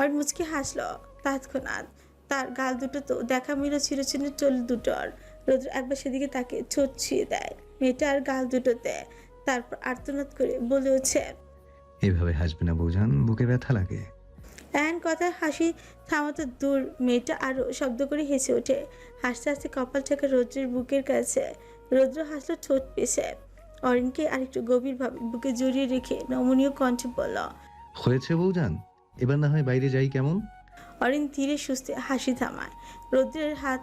অরিন মুচকি হাসলো। তৎক্ষণাৎ তার গাল দুটো তো দেখা মিলো চিরচিহ্ন চুল দুটোর। রৌদ্র একবার সেদিকে তাকে ছোট ছুঁয়ে দেয় মেয়েটার গাল দুটোতে। তারপর আর্তনাদ করে বলে উঠছে এভাবে হাসবে না বৌজান বুকে ব্যথা লাগে। এন কথায় হাসি থামাতে দূর মেয়েটা আরও শব্দ করে হেসে ওঠে। হাসতে হাসতে কপাল থেকে রৌদ্রের বুকের কাছে। রৌদ্র হাসলো ঠোঁট পেছে। অরিনকে আরেকটু গভীরভাবে বুকে জড়িয়ে রেখে নমনীয় কণ্ঠে বলল হয়েছে বৌজান এবার না হয় বাইরে যাই কেমন? অরিন ধীরে সুস্থে হাসি থামায়। রৌদ্রের হাত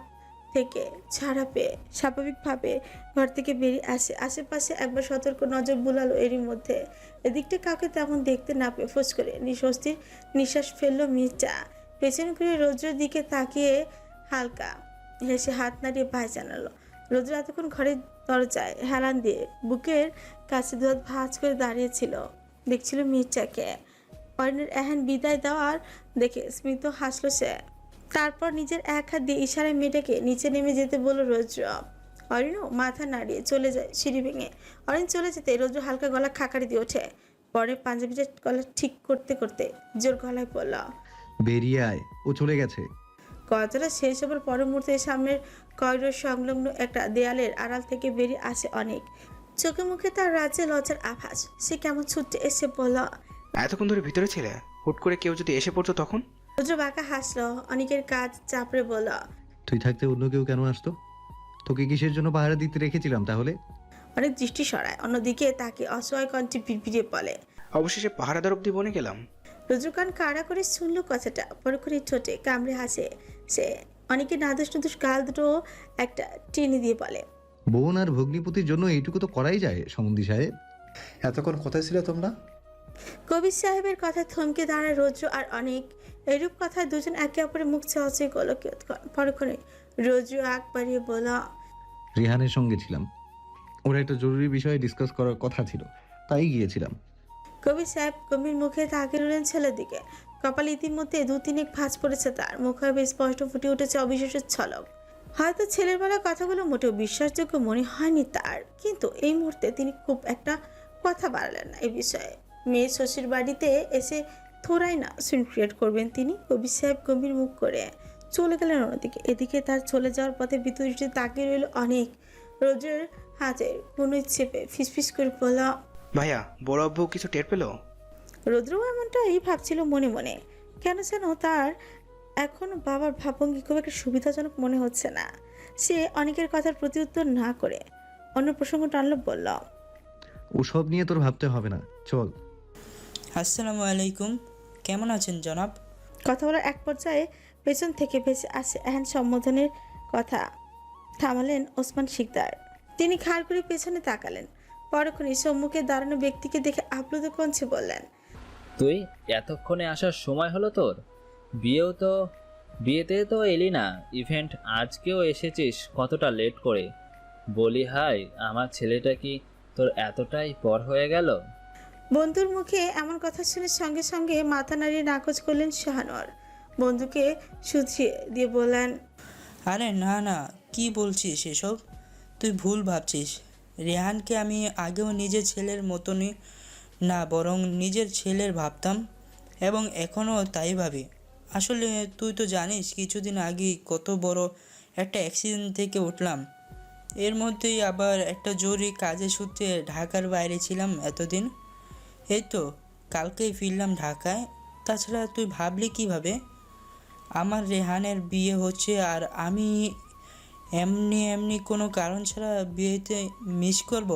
থেকে ছাড়া পেয়ে স্বাভাবিকভাবে ঘর থেকে বেরিয়ে আসে। আশেপাশে একবার সতর্ক নজর বুলালো এরই মধ্যে। এদিকটা কাউকে তেমন দেখতে না পেয়ে ফোঁস করে নিঃস্বস্তির নিঃশ্বাস ফেলল মির্জা। পেছন করে রৌদ্রের দিকে তাকিয়ে হালকা হেসে হাত নাড়িয়ে পায়ে জানালো, রৌদ্র এতক্ষণ ঘরের দরজায় হেলান দিয়ে বুকের কাছে দুধ ভাঁজ করে দাঁড়িয়েছিল। দেখছিল মির্জাকে। অরিনের এহেন বিদায় দেওয়ার দেখে স্মিত হাসলো সে। তারপর নিজের এক হাত দিয়ে ইশারায় মেয়েটাকে নিচে নেমে যেতে বলল রৌদ্র। অরিনও মাথা নাড়িয়ে চলে যায় সিঁড়ি ভেঙে। অরিন চলে যেতে রৌদ্র হালকা গলা খাকারি দিয়ে ওঠে। পরে পাঞ্জাবিটা গলা ঠিক করতে করতে জোর গলায় পড়ল বেরিয়ে আয় ও চলে গেছে। কথাটা শেষ হবার পর মুহূর্তে সামনের করিডোর সংলগ্ন একটা দেয়ালের আড়াল থেকে বেরিয়ে আসে অনেক। চোখে মুখে তার রাজ্যে লজ্জার আভাস। সে কেমন ছুটতে এসে বলল এতক্ষণ ধরে ভিতরে ছিলে? হুট করে কেউ যদি এসে পড়তো তখন? রুদ্র বাঁকা হাসলো অনেকের কাজ চাপড়ে বলল। তুই থাকতে অন্য কেউ কেন আসতো? তোকে কিসের জন্য পাহারা দিতে রেখেছিলাম তাহলে? অনেক দৃষ্টি সরায় অন্যদিকে তাকে অসহায় কণ্ঠে বিড়বিড়ে বলে। অবশেষে পাহারাদার অব্দি বনে গেলাম। রুদ্রকান কাড়া করে শুনলো কথাটা পরক্ষণে ঠোঁটে কামড়ে হাসে সে। অনেকে নাদুস নুদুস গাল দুটো একটা টেনে দিয়ে বলে। বোন আর ভগ্নিপতির জন্য এইটুকু তো করাই যায় সমন্দি সাহেব। এতক্ষণ কোথায় ছিলে তোমরা? কবির সাহেবের কথা থমকে দাঁড়ায় রৌদ্র আর অনেক। এরূপ কথায় দুজন একে অপরের মুখ চাওয়াচাই করল পরক্ষণে রৌদ্র আগ বাড়িয়ে বলা রিহানের সঙ্গে ছিলাম। ওর একটা জরুরি বিষয়ে ডিসকাস করার কথা ছিল তাই গিয়েছিলাম। কবির সাহেব গম্ভীর মুখে তাকিয়ে রইলেন ছেলের দিকে। কপাল ইতিমধ্যে দু তিনেক ভাঁজ পড়েছে তার। মুখে বেশ স্পষ্ট ফুটে উঠেছে অবিশ্বাসের ছলক। হয়তো ছেলের বেলা কথাগুলো মোটেও বিশ্বাসযোগ্য মনে হয়নি তার। কিন্তু এই মুহূর্তে তিনি খুব একটা কথা বাড়ালেন না এই বিষয়ে। মেয়ে শ্বশুর বাড়িতে এসে থোড়াই না সিন ক্রিয়েট করবেন তিনি। কবির সাহেব গম্ভীর মুখ করে চলে গেলেন অন্যদিকে। এদিকে তার চলে যাওয়ার পথে বিদ্যুৎ তাকিয়ে রইল অনেক। রোজের হাতে কোনো চেপে ফিসফিস করে বলা ভাইয়া বড় আব্বু কিছু টের পেল? রুদ্র এমনটাই ভাবছিল মনে মনে। কেন যেন তার এখন বাবার ভাবঙ্গি খুব একটা সুবিধাজনক মনে হচ্ছে না। সে অনেকের কথার প্রতিউত্তর না করে অন্য প্রসঙ্গ টানলো বলল ওসব নিয়ে তোর ভাবতে হবে না। চল। আসসালামু আলাইকুম। কেমন আছেন জনাব? কথা বলার এক পর্যায়ে পেছন থেকে ভেসে আসে এহেন সম্বোধনের কথা থামালেন ওসমান শিকদার। তিনি খাড় করে পেছনে তাকালেন। পরক্ষণে সম্মুখে দাঁড়ানো ব্যক্তিকে দেখে আপ্লুত কঞ্চে বললেন তুই এতক্ষণে আসার সময় হলো তোর? বিয়েও তো বিয়েতে তো এলি না। ইভেন্ট আজকেও এসেছিস কতটা লেট করে। বলি হাই আমার ছেলেটা কি তোর এতটাই পর হয়ে গেল? বন্ধুর মুখে এমন কথা শুনে সঙ্গে সঙ্গে মাথা নাড়িয়ে নাকচ করলেন শাহানোয়ার বন্ধুকে শুধিয়ে দিয়ে বললেন, আরে না না, কি বলছিস এসব? তুই ভুল ভাবছিস। রেহানকে আমি আগেও নিজের ছেলের মতনই না, বরং নিজের ছেলের ভাবতাম, এবং এখনও তাই ভাবি। আসলে তুই তো জানিস, কিছুদিন আগে কত বড় একটা অ্যাক্সিডেন্ট থেকে উঠলাম। এর মধ্যেই আবার একটা জরুরি কাজের সূত্রে ঢাকার বাইরে ছিলাম এতদিন। এই তো কালকেই ফিরলাম ঢাকায়। তাছাড়া তুই ভাবলি কীভাবে? আমার রেহানের বিয়ে হচ্ছে আর আমি এমনি এমনি কোনো কারণ ছাড়া বিয়েতে মিস করব।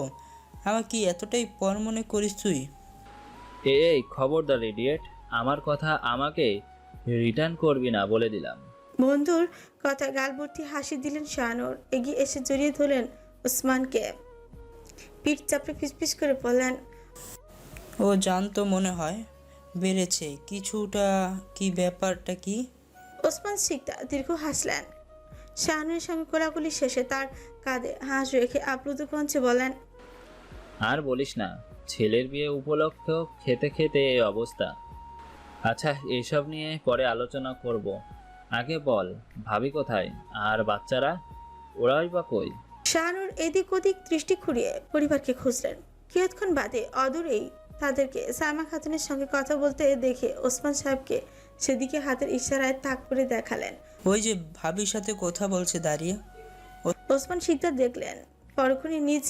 আমার কি এতটাই পর মনে করিস তুই? এই খবরদার ইডিয়েট আমার কথা আমাকে রিটার্ন করবি না বলে দিলাম। বন্ধুর কথা গালভর্তি হাসি দিলেন শাহানোর এগিয়ে এসে জড়িয়ে ধরলেন ওসমানকে পিঠ চাপড়ে ফিসফিস করে বললেন ও জানতো মনে হয় বেড়েছে। কিছুটা কি ব্যাপারটা কি? ওসমান শিকদা দীর্ঘ হাসলেন। শাহানুরের সঙ্গে কোলাকুলি শেষে তার কাঁধে হাঁস রেখে আপ্লুত কঞ্চে বলেন আর বলিস না ছেলের বিয়ে উপলক্ষ খেতে খেতে এই অবস্থা। আচ্ছা এইসব নিয়ে পরে আলোচনা করব। আগে বল ভাবি কোথায়? আর বাচ্চারা? ওরাই বা কই? শাহানুর এদিক ওদিক দৃষ্টি খুঁড়িয়ে পরিবারকে খুঁজলেন। কিয়ৎক্ষণ বাদে অদূরেই তাদেরকে সাইমা খাতুনের সঙ্গে কথা বলতে দেখে ওসমান সাহেবকে সেদিকে হাতের ইশারায় তাক করে দেখালেন। ওই যে ভাবির সাথে কথা বলছে দাঁড়িয়ে। ওসমান শিকদার দেখলেন পরক্ষণই নিজ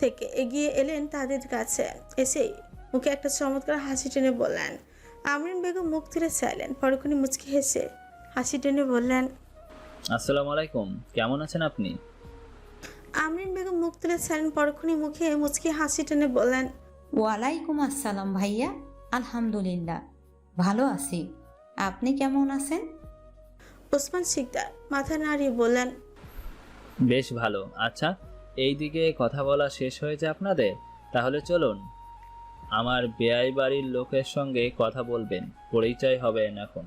থেকে এগিয়ে এলেন তাদের কাছে। এসেই মুখে একটা চমৎকার হাসি টেনে বললেন আমরিন বেগম মুখ তুলে চাইলেন। পরক্ষণই মুচকি হেসে হাসি টেনে বললেন আসসালামু আলাইকুম কেমন আছেন আপনি? আমরিন বেগম মুখ তুলে চাইলেন। পরক্ষণই মুখে মুচকি হাসি টেনে বললেন ওয়ালাইকুম আসসালাম ভাইয়া আলহামদুলিল্লাহ। ভালো আছি। আপনি কেমন আছেন? ওসমান শিকদার মাথা নাড়িয়ে বললেন বেশ ভালো। আচ্ছা এই দিকে কথা বলা শেষ হয়েছে আপনাদের? তাহলে চলুন। আমার বেয়াই বাড়ির লোকের সঙ্গে কথা বলবেন। পরিচয় হবেন এখন।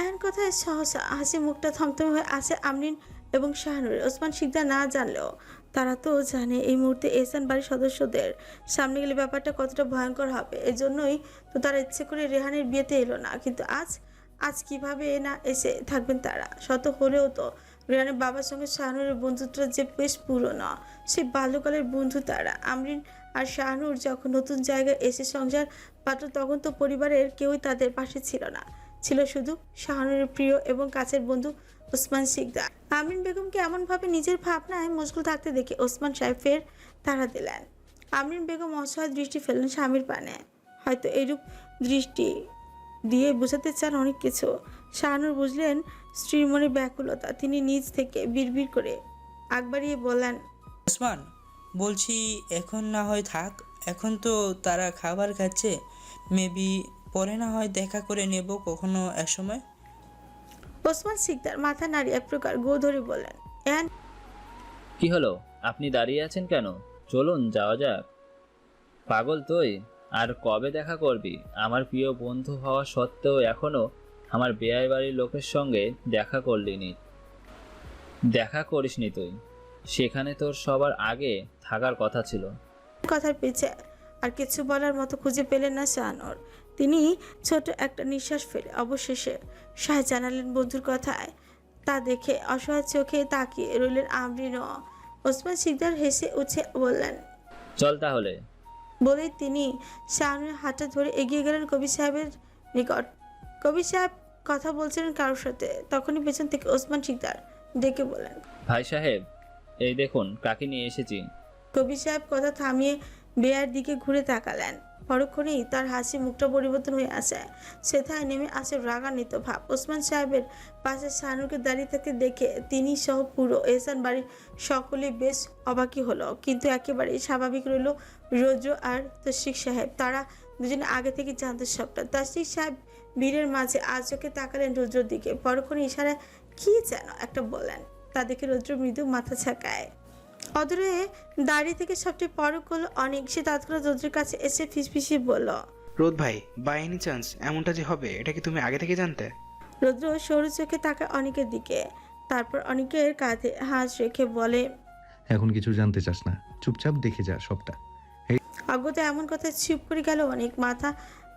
এমন কথায় সহসা হাসি মুখটা থমথমে হয়ে আছে আমরিন এবং শাহানুর ওসমান শিকদার না জানলেও তারা তো জানে এই মুহূর্তে এসান বাড়ির সদস্যদের সামনে গেলে ব্যাপারটা কতটা ভয়ঙ্কর হবে। এজন্যই তো তারা ইচ্ছে করে রেহানের বিয়েতে এলো না। কিন্তু আজ আজ কীভাবে না এসে থাকবেন তারা? শত হলেও তো রেহানের বাবার সঙ্গে শাহানুরের বন্ধুত্বটা যে বেশ পুরনো, সে বাল্যকালের বন্ধু তারা। আমরিন আর শাহানুর যখন নতুন জায়গায় এসে সংসার পাত্র তখন তো পরিবারের কেউই তাদের পাশে ছিল না। ছিল শুধু শাহানুরের প্রিয় এবং কাছের বন্ধু ওসমান শিকদার। আমিন বেগমকে এমনভাবে নিজের ভাবনায় মশগুল থাকতে দেখে ওসমান সাহেব ফের তাড়া দিলেন। আমিন বেগম অসহায় দৃষ্টি ফেললেন স্বামীর পানে। হয়তো এরূপ দৃষ্টি দিয়ে বোঝাতে চান অনেক কিছু। শাহানুর বুঝলেন স্ত্রীর মনে ব্যাকুলতা। তিনি নিজ থেকে বিড়বিড় করে আগ বাড়িয়ে বললেন, ওসমান, বলছি এখন না হয় থাক। এখন তো তারা খাবার খাচ্ছে। মেবি পরে না হয় দেখা করে নেব কখনো এক সময়? ওসমান শিকদার মাথা নাড়ি এক প্রকার গো ধরে বললেন এন কি হলো? আপনি দাঁড়িয়ে আছেন কেন? চলুন যাওয়া যাক। পাগল তুই আর কবে দেখা করবি? আমার প্রিয় বন্ধু হওয়া সত্ত্বেও এখনও আমার বেয়াই বাড়ির লোকের সঙ্গে দেখা করলিনি। দেখা করিসনি তুই। সেখানে তোর সবার আগে থাকার কথা ছিল। কথার পিছে আর কিছু বলার মতো খুঁজে পেলেন না শাহানুর। তিনি ছোট একটা নিঃশ্বাস ফেলে অবশেষে সাহ জানালেন বন্ধুর কথায়। তা দেখে অসহায় চোখে তাকিয়ে রইলেন আমরিনও। ওসমান শিকদার হেসে উঠে বললেন চল তাহলে। বলেই তিনি শাহানুরের হাতটা ধরে এগিয়ে গেলেন কবি সাহেবের নিকট। কবি সাহেব কথা বলছিলেন কারোর সাথে তখনই পেছন থেকে ওসমান শিকদার ডেকে বলেন ভাই সাহেব এই দেখুন কাকে নিয়ে এসেছি। কবি সাহেব কথা থামিয়ে বেয়ার দিকে ঘুরে তাকালেন। পরক্ষণেই তার হাসি মুখটা পরিবর্তন হয়ে আসে। সেথায় নেমে আসে রাগান্বিত ভাব। ওসমান সাহেবের পাশে শাহানুরকে দাঁড়িয়ে থাকতে দেখে তিনি সহ পুরো এহসান বাড়ির সকলে বেশ অবাকি হলো। কিন্তু একেবারেই স্বাভাবিক রইল রোজ আর তশিক সাহেব। তারা দুজনে আগে থেকে জানতো সবটা। তশিক সাহেব বীরের মাঝে আজ চোখে তাকালেন রৌদ্রর দিকে। পরক্ষণে ইশারায়, কি যেন একটা বলেন? তা দেখে মৃদু মাথা ছাকায় অদূরে দাঁড়িয়ে থেকে সবচেয়ে পরক হলো অনেক সে তৎক্ষণাৎ রৌদ্রের কাছে এসে ফিসফিসিয়ে বলল রোদ ভাই বাই এনি চান্স এমনটা যে হবে এটা কি তুমি আগে থেকে জানতে? রৌদ্র সরু চোখে তাকায় অনেকের দিকে। তারপর অনেকের কাঁধে হাত রেখে বলে এখন কিছু জানতে চাস না চুপচাপ দেখে যা সবটা। অজ্ঞতা এমন কথা চুপ করে গেল অনেক মাথা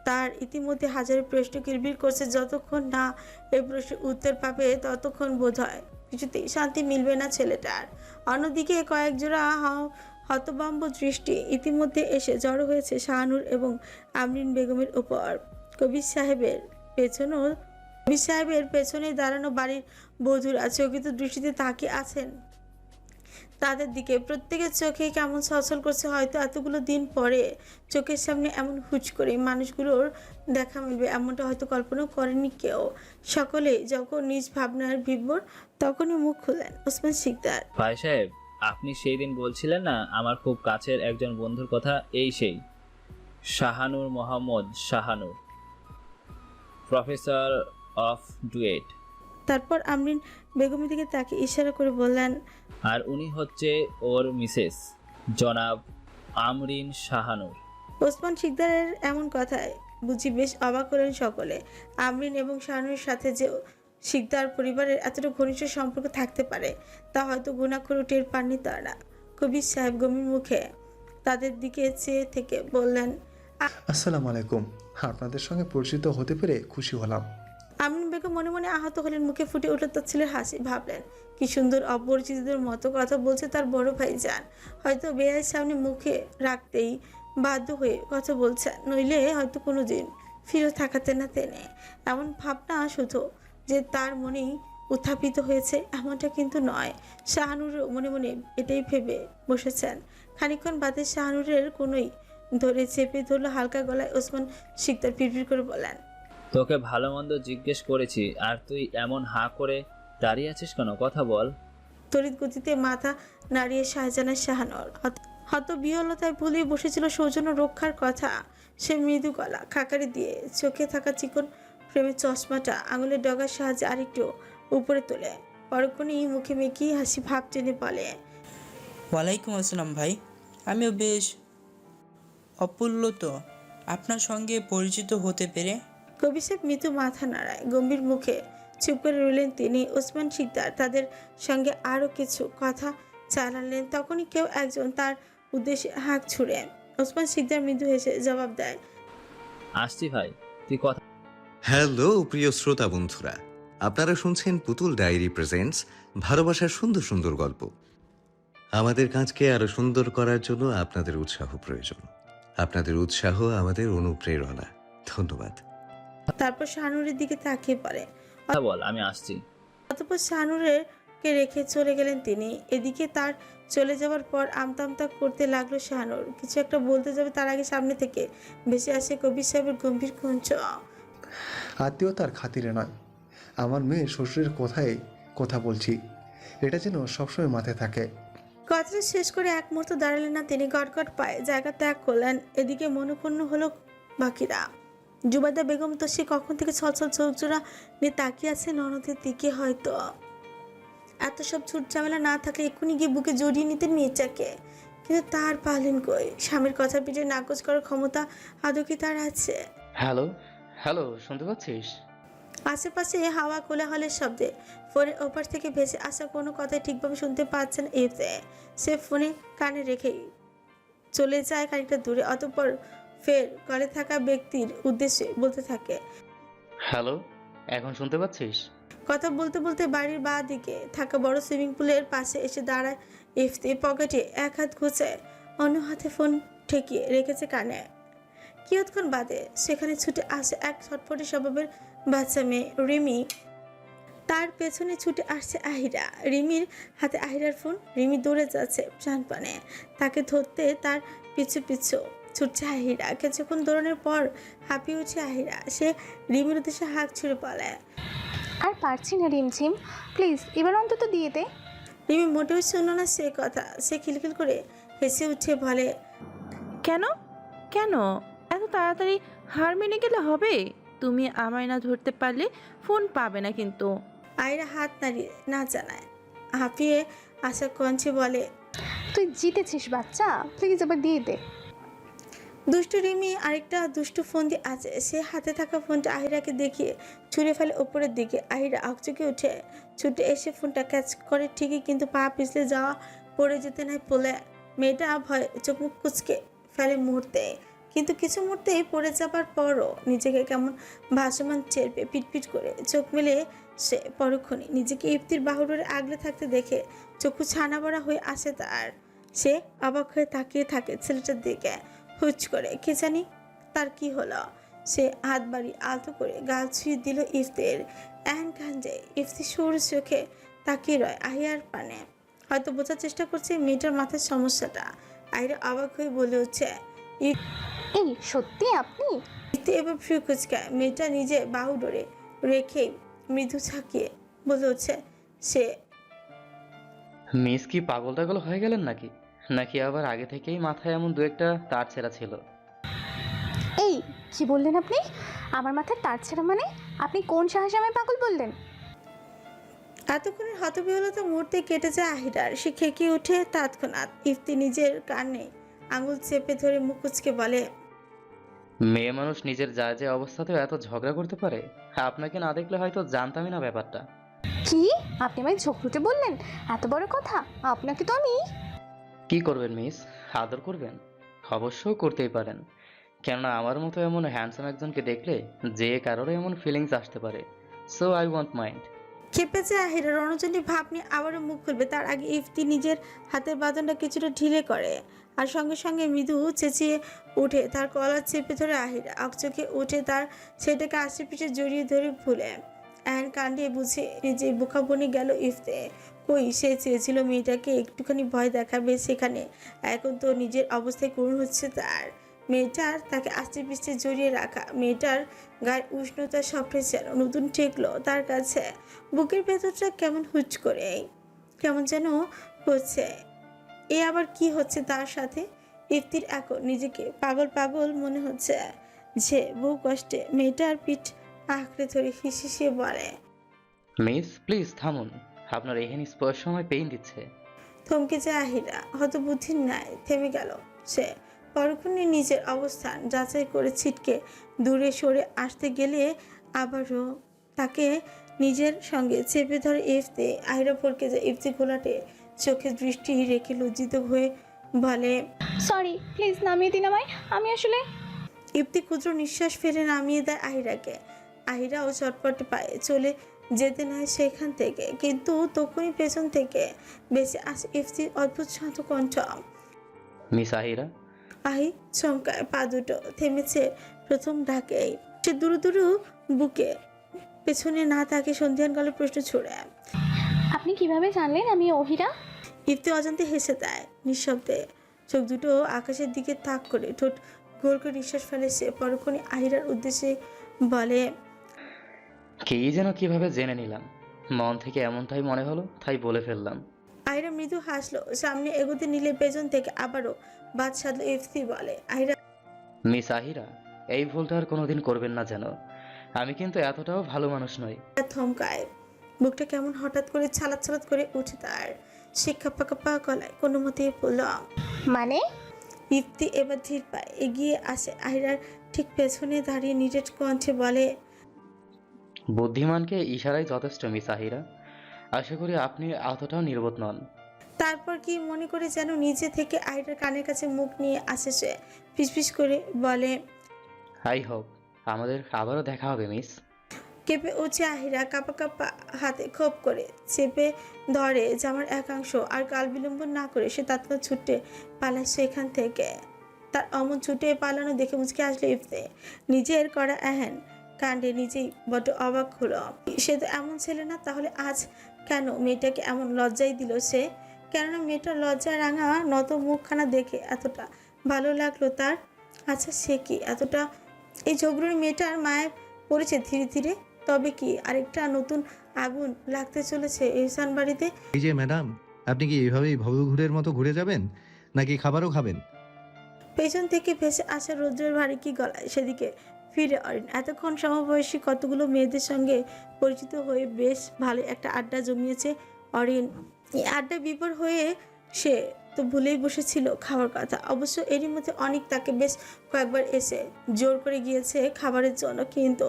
তার ইতিমধ্যে হাজারো প্রশ্ন কিরবির করছে যতক্ষণ না এই প্রশ্নের উত্তর পাবে ততক্ষণ বোধ হয় কিছুতেই শান্তি মিলবে না ছেলেটার। অন্যদিকে কয়েক জোড়া হ- হতবাম্ব দৃষ্টি ইতিমধ্যে এসে জড়ো হয়েছে শাহানুর এবং আমরিন বেগমের উপর। কবির সাহেবের পেছনও কবির সাহেবের পেছনে দাঁড়ানো বাড়ির বধূরা চকিত দৃষ্টিতে তাকিয়ে আছেন। তাদের দিকে প্রত্যেকের চোখে কেমন সচল করছে হয়তো এতগুলো দিন পরে চোখের সামনে এমন হুচ করে মানুষগুলোর দেখা মিলবে এমনটা হয়তো কল্পনাও করেনি কেউ। সকলে যখন নিজ ভাবনার বিভোর তখনই মুখ খুললেন ওসমান শিকদার। ভাই সাহেব আপনি সেই দিন বলছিলেন না আমার খুব কাছের একজন বন্ধুর কথা এই সেই। Shahanur Mohammad Shahanur. Professor of DUET. তারপর আমরিন বেগমের দিকে তাকে ইশারা করে বললেন আর উনি হচ্ছে ওর মিসেস জনাব আমরিন শাহানুর। ওসমান শিকদারের এমন কথায় বুঝি বেশ অবাক হলেন সকলে। আমরিন এবং শাহানুরের সাথে যে শিকদার পরিবারের এতটা ঘনিষ্ঠ সম্পর্ক থাকতে পারে তা হয়তো গুণাক্ষর টের পাননি তারা। কবির সাহেব গমির মুখে তাদের দিকে চেয়ে থেকে বললেন আসসালামু আলাইকুম। আপনাদের সঙ্গে পরিচিত হতে পেরে খুশি হলাম। আমিন বেগম মনে মনে আহত হলেন মুখে ফুটে উঠল তার ছেলের হাসি ভাবলেন কি সুন্দর অপরিচিতদের মতো কথা বলছে তার বড় ভাই যান হয়তো বেয়ের সামনে মুখে রাখতেই বাধ্য হয়ে কথা বলছেন নইলে হয়তো কোনো দিন ফিরে থাকাতে না তেনে। এমন ভাবনা শুধু যে তার মনেই উত্থাপিত হয়েছে এমনটা কিন্তু নয়। শাহানুর মনে মনে এটাই ভেবে বসেছেন। খানিকক্ষণ বাদে শাহানুরের কোনোই ধরে চেপে ধরলো হালকা গলায় ওসমান শিকদার পিড়পিড় করে বলেন তোকে ভালো মন্দ জিজ্ঞেস করেছি আর তুই এমন হাঁ করে দাঁড়িয়ে আছিস কেন? কথা বল। তড়িৎ গতিতে মাথা নাড়িয়ে শাহজাহানের শাহানর হত বিহলতায় ভুলিয়ে বসেছিল সৌজন্য রক্ষার কথা। সে মৃদু গলা খাকারি দিয়ে চোখে থাকা চিকন প্রেমের চশমাটা আঙুলের ডগার সাহায্যে আরেকটু উপরে তোলে। পরক্ষণেই মুখে মেকি হাসি ভাব টেনে বলে ওয়ালাইকুম আসসালাম ভাই আমিও বেশ অপুল্লত আপনার সঙ্গে পরিচিত হতে পেরে। কবি সাহেব মৃদু মাথা নাড়ায়। গম্ভীর মুখে চুপ করে রইলেন তিনি। ওসমান শিকদার তাদের সঙ্গে আরও কিছু কথা চালালেন তখনই কেউ একজন তার উদ্দেশ্যে হাঁক ছুড়ে। ওসমান শিকদার মৃদু হেসে জবাব দেয় আসছি ভাই তুই কথা হ্যালো প্রিয় শ্রোতা বন্ধুরা। আপনারা শুনছেন পুতুল ডায়েরি প্রেজেন্টস ভালোবাসার সুন্দর সুন্দর গল্প। আমাদের কাজকে আরও সুন্দর করার জন্য আপনাদের উৎসাহ প্রয়োজন। আপনাদের উৎসাহ আমাদের অনুপ্রেরণা। ধন্যবাদ। তারপর শাহানুরের দিকে তাকিয়ে পড়ে বল আমি আসছি। অতপর শাহানুরকে রেখে চলে গেলেন তিনি। এদিকে তার চলে যাওয়ার পর আমতা আমতা করতে লাগল শাহানুর কিছু একটা বলতে যাবে তার আগে সামনে থেকে। ভেসে আসে কবির সাহেবের গম্ভীর কুঞ্চ আত্মীয়তার খাতিরে নয়। আমার মেয়ের শ্বশুরের কথায় কথা বলছি। এটা যেন সবসময় মাথায় থাকে। কথাটা শেষ করে এক মুহূর্ত দাঁড়ালেন না তিনি গটগট পায়ে। জায়গা ত্যাগ করলেন। এদিকে মনোক্ষুণ্ণ হলো বাকিরা। জুবাইদা বেগম তো সে কখন থেকে ছলছল চৌচুরা নিয়ে তাকিয়ে আছে ননদের দিকে হয়তো। এত সব ছুট ঝামেলা না থাকলে এক্ষুনি গিয়ে বুকে জড়িয়ে নিতেন মির্জাকে। কিন্তু তার পালেন কই? স্বামীর কথা পিঠে নাকচ করার ক্ষমতা আদৌ কি তার আছে? হ্যালো হ্যালো শুনতে পাচ্ছিস? আশেপাশে হাওয়া কোলাহলের শব্দে ফোনের ওপার থেকে ভেসে আসা কোনো কথাই ঠিকভাবে শুনতে পাচ্ছেন এতে সে ফোনে কানে রেখেই চলে যায় খানিকটা দূরে অতঃপর ফের কলে থাকা ব্যক্তির উদ্দেশ্যে বলতে থাকে। হ্যালো এখন শুনতে পাচ্ছিস? কথা বলতে বলতে বাড়ির বাঁ দিকে থাকা বড় সুইমিং পুলের পাশে এসে দাঁড়ায় ইফতি পকেটে এক হাত ঘুচে অন্য হাতে ফোন ঠেকিয়ে রেখেছে কানে। কিয়ৎক্ষণ বাদে সেখানে ছুটে আসে এক ছটফটে স্বভাবের বাচ্চা মেয়ে রিমি। তার পেছনে ছুটে আসছে আহিরা। রিমির হাতে আহিরার ফোন। রিমি দৌড়ে যাচ্ছে প্রাণপণে। তাকে ধরতে তার পিছু পিছু ছুটছে আহিরা। কিছুক্ষণ দৌড়ানোর পর হাঁপিয়ে উঠছে আহিরা। সে রিমির উদ্দেশ্যে হাঁক ছুড়ে পালায় আর পারছি না রিমঝিম। প্লিজ এবার অন্তত দিয়ে দে। রিমি মোটেও শুনল না সে কথা। সে খিলখিল করে হেসে উঠে বলে কেন? কেন? এত তাড়াতাড়ি হার মেনে গেলে হবে? তুমি আমায় না ধরতে পারলে ফোন পাবে না কিন্তু। আয়রা হাত নাড়িয়ে না জানায়। হাঁপিয়ে আশা কঞ্চে বলে তুই জিতেছিস বাচ্চা। প্লিজ এবার দিয়ে দে। দুষ্টু রিমি আরেকটা দুষ্টু ফোন দিয়ে আছে। সে হাতে থাকা ফোনটা আহিরাকে দেখিয়ে ছুঁড়ে ফেলে ওপরের দিকে। আহিরা আকচুকে উঠে ছুটে এসে ফোনটা ক্যাচ করে ঠিকই কিন্তু পা পিছলে যাওয়া পড়ে যেতে নাই বলে মেয়েটা ভয় চোখ মুখ কুচকে ফেলে মুহূর্তে। কিন্তু কিছু মুহূর্তেই পড়ে যাবার পরও নিজেকে কেমন ভাসমান চেরপে পিটপিট করে চোখ মেলে সে পরক্ষণে। নিজেকে ইফতির বাহুডোরে আগলে থাকতে দেখে চক্ষু ছানা বড়া হয়ে আসে তার। সে অবাক হয়ে তাকিয়ে থাকে ছেলেটার দিকে। হুচ করে, কে জানি তার কি হলো? সে হাত বাড়ি আলতো করে গাল ছুঁয়ে দিল ইফতের। এহেন কাঞ্জে ইফতি সরু চোখে তাকিয়ে রয় আহিয়ার পানে। হয়তো বোঝার চেষ্টা করছে মেয়েটার মাথার সমস্যাটা। আহিরা অবাক হয়ে বলে উঠছে এই সত্যি আপনি? এবার ফ্রি মেয়েটা নিজে বাহু ডোরে রেখে মৃদু ছাকিয়ে বলে উঠছে সে মিস কি পাগল টাগল হয়ে গেলেন নাকি? নাকি আবার আগে থেকেই মাথায় এমন দু একটা তার ছেঁড়া ছিল? এই কি বললেন আপনি? আমার মাথায় তার ছেড়া মানে? আপনি কোন সাহসে আমায় পাগল বললেন? এতক্ষণের হতবিহলতা মুহূর্তে কেটে যায় আহিরার। সে খেকে উঠে তৎক্ষণাৎ ইফতি নিজের কানে আঙুল চেপে ধরে মুকুচকে বলে মেয়ে মানুষ নিজের যা যে অবস্থাতেও এত ঝগড়া করতে পারে আপনাকে না দেখলে হয়তো জানতামই না ব্যাপারটা। কি? আপনি আমায় ঝোঁকরুটে বললেন? এত বড় কথা? আপনাকে তো আমি কি করবেন মিস? আদর করবেন? অবশ্যই করতেই পারেন। কেননা আমার মতো এমন হ্যান্ডসাম একজনকে দেখলে যে কারোর এমন ফিলিংস আসতে পারে। সো আই ওয়ান্ট মাইন্ড খেপেছে আহিরা। রণজনী ভাব নিয়ে আবারও মুখ খুলবে। তার আগে ইফতি নিজের হাতের বাঁধনটা কিছুটা ঢিলে করে। আর সঙ্গে সঙ্গে মৃদু চেঁচিয়ে উঠে তার কলার চেপে ধরে আহিরা অকচকে উঠে তার সেটাকে আশেপিঠে জড়িয়ে ধরে ভুলে। এন কান্ডিয়ে বুঝে নিজে বোকা বনে গেল ইফতে। কই, সে চেয়েছিল মেয়েটাকে একটুখানি ভয় দেখাবে সেখানে। এখন তো নিজের অবস্থায় করুণ হচ্ছে তার। মেয়েটার তাকে আস্তে পিস্তে জড়িয়ে রাখা, মেয়েটার গায়ের উষ্ণতা সবটাই যেন নতুন ঠেকলো তার কাছে। বুকের ভেতরটা কেমন হুচ করে, কেমন যেন হচ্ছে। এ আবার কি হচ্ছে তার সাথে? ইফতির এখন নিজেকে পাগল পাগল মনে হচ্ছে যে বহু কষ্টে মেয়েটার পিঠ আঁকড়ে ধরে হিসিয়ে বলে। মিস প্লিজ থামুন। আপনার এখানে স্পর্শ আমায় পেইন দিচ্ছে। থমকে যায় আহিরা। হয়তো বুদ্ধির ন্যায় থেমে গেল সে। পরক্ষণে নিজের অবস্থান যাচাই করে ছিটকে দূরে সরে আসতে গেলে আবারও তাকে নিজের সঙ্গে চেপে ধরে ইফতে আহিরা ফরকে যায় ইফতি ঘোলাটে চোখে দৃষ্টি রেখে লজ্জিত হয়ে বলে সরি প্লিজ নামিয়ে দিন আমায়। আমি আসলে ইফতি ক্ষুদ্র নিঃশ্বাস ফেলে নামিয়ে দেয় আহিরাকে। আহিরাও চটপট পায়ে চলে যেতে নেয় সেখান থেকে কিন্তু তখনই পেছন থেকে বেঁচে আসে ইফতির অদ্ভুত শান্ত কণ্ঠ। মিস আহিরা? আহি চমকায় পা দুটো থেমেছে প্রথম ডাকেই সে দুরু দুরু বুকে পেছনে না তাকে সন্ধিয়ান কালে প্রশ্ন ছড়ে আপনি কীভাবে জানলেন আমি অহিরা ইফতি অজান্তে হেসে দেয় নিঃশব্দে। চোখ দুটো আকাশের দিকে তাক করে ঠোঁট গোল করে নিঃশ্বাস ফেলে সে পরক্ষণে আহিরার উদ্দেশ্যে বলে কেই যেন কীভাবে জেনে নিলাম। মন থেকে এমনটাই মনে হলো তাই বলে ফেললাম। আহিরা মৃদু হাসলো সামনে এগোতে নিলে পেছন থেকে আবারও বাদ সাধলো ইফতি বলে আহিরা মিস আহিরা এই ভুলটা আর কোনোদিন করবেন না যেন। আমি কিন্তু এতটাও ভালো মানুষ নই। থমকায়। বুকটা কেমন হঠাৎ করে ছালাত ছালাত করে উঠে তার শিক্ষা পাকা পা গলায় কোনো মতেই পড়ল মানে? ইফতি এবার ধীর পায় এগিয়ে আসে আহিরার ঠিক পেছনে দাঁড়িয়ে নিজের কণ্ঠে বলে বুদ্ধিমানকে ইশারাই যথেষ্ট মিস আহিরা। আশা করি আপনি এতটাও নির্বোধ নন। তারপর কি মনে করে যেন নিজে থেকে আহিরার কানের কাছে মুখ নিয়ে আসে সে ফিসফিস করে বলে আই হোপ আমাদের আবারও দেখা হবে মিস। কেঁপে উঠে আহিরা কাপা কাপা হাতে খোপ করে চেপে ধরে জামার একাংশ আর কাল বিলম্ব না করে সে তৎক্ষণাৎ ছুটে পালায় সেখান থেকে। তার অমন ছুটে পালানো দেখে মুচকে আসলো ইফতে। নিজের করা এহেন কাণ্ডে নিজেই বড্ড অবাক হলো। সে তো এমন ছেলে না, তাহলে আজ কেন মেয়েটাকে এমন লজ্জাই দিল সে? কেননা মেয়েটার লজ্জা রাঙা নত মুখখানা দেখে এতটা ভালো লাগল তার। আচ্ছা সে কি এতটা এই ঝগড়ুর মেয়েটার মায়ের পড়েছে ধীরে ধীরে? তবে কি আরেকটা নতুন আগুন লাগতে চলেছে ইহসান বাড়িতে? এই যে ম্যাডাম আপনি কি এইভাবেই ভবঘুরের মতো ঘুরে যাবেন? নাকি খাবারও খাবেন? পেছন থেকে ভেসে আসা রৌদ্রের ভারী কি গলায়? সেদিকে ফিরে অরিন। এতক্ষণ সমবয়সী কতগুলো মেয়েদের সঙ্গে পরিচিত হয়ে বেশ ভালো একটা আড্ডা জমিয়েছে অরিন। এই আড্ডা বিপর হয়ে সে তো ভুলেই বসেছিল খাওয়ার কথা। অবশ্য এরই মধ্যে অনেক তাকে বেশ কয়েকবার এসে জোর করে গিয়েছে খাবারের জন্য কিন্তু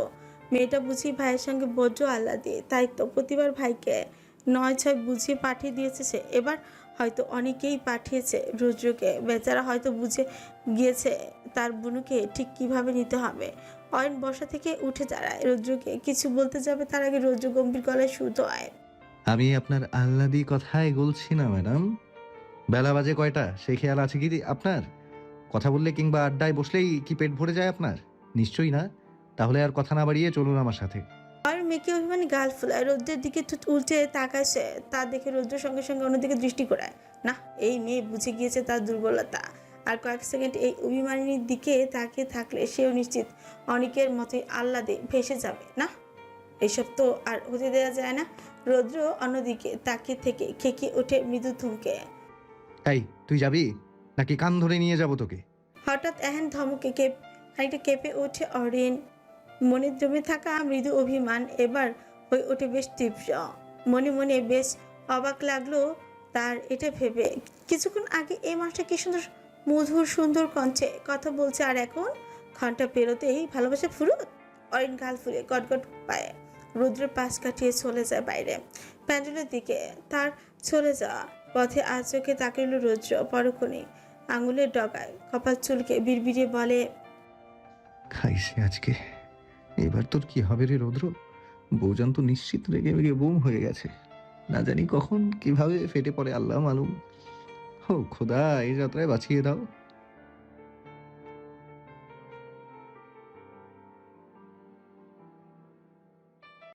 মেয়েটা বুঝি ভাইয়ের সঙ্গে বজ্র আল্লাহ দিয়ে তাই তো প্রতিবার ভাইকে নয় ছয় বুঝিয়ে পাঠিয়ে দিয়েছে সে। এবার হয়তো অনেকেই পাঠিয়েছে রুদ্রকে। বেচারা হয়তো বুঝে গিয়েছে তার বুনুকে ঠিক কীভাবে নিতে হবে। অয়ন বসা থেকে উঠে দাঁড়ায়। রুদ্রকে কিছু বলতে যাবে তার আগে রুদ্র গম্ভীর গলায় শুধু হয় আমি আপনার আহ্লাদি কথায় বলছি না, ম্যাডাম। বেলা বাজে কয়টা? সেই খেয়াল আছে কি আপনার? কথা বললে কিংবা আড্ডায় বসলেই কি পেট ভরে যায় আপনার? নিশ্চয়ই না। তাহলে আর কথা না বাড়িয়ে চলুন আমার সাথে। আর মেয়েকে অভিমানী গাল ফুলায় রৌদ্রের দিকে ঠোঁট উল্টে তাকায় সে তা দেখে রৌদ্র সঙ্গে সঙ্গে অন্যদিকে দৃষ্টি করায় না এই মেয়ে বুঝে গিয়েছে তার দুর্বলতা। আর কয়েক সেকেন্ড এই অভিমানিনীর দিকে তাকিয়ে থাকলে সেও নিশ্চিত অনেকের মতোই আহ্লাদে ভেসে যাবে। না এসব তো আর হতে দেওয়া যায় না। রৌদ্র অন্যদিকে তাকিয়ে থেকে খেকে ওঠে মৃদু থমকে। এই তুই যাবি? নাকি কান ধরে নিয়ে যাব তোকে? হঠাৎ এহেন ধমকে কেপ খানিকটা কেঁপে ওঠে অরিন। মনে জমে থাকা মৃদু অভিমান এবার হয়ে ওঠে বেশ তীব্র। মনে মনে বেশ অবাক লাগল তার এটা ভেবে। কিছুক্ষণ আগে এই মাসটা কি সুন্দর, মধুর, সুন্দর কণ্ঠে কথা বলছে আর এখন ঘণ্টা পেরোতেই ভালোবাসা ফুরুত? অরিন গাল ফুলে গটগট পায়ে। রুদ্রের পাশ কাটিয়ে চলে যায় বাইরে। প্যান্ডেলের দিকে তার চলে যাওয়া। পথে আজ চোখে তাকিল রুদ্র পরক্ষণে। আঙুলের ডগায় কপাল চুলকে বিড়বিড়িয়ে বলে, খাইছে আজকে। এবার তোর কি হবে রে রৌদ্র? বৌজান তো নিশ্চিত রেগে মেগে বোম হয়ে গেছে। না জানি কখন কীভাবে ফেটে পড়ে, আল্লাহ মালুম। ও খোদা, এই যাত্রায় বাঁচিয়ে দাও।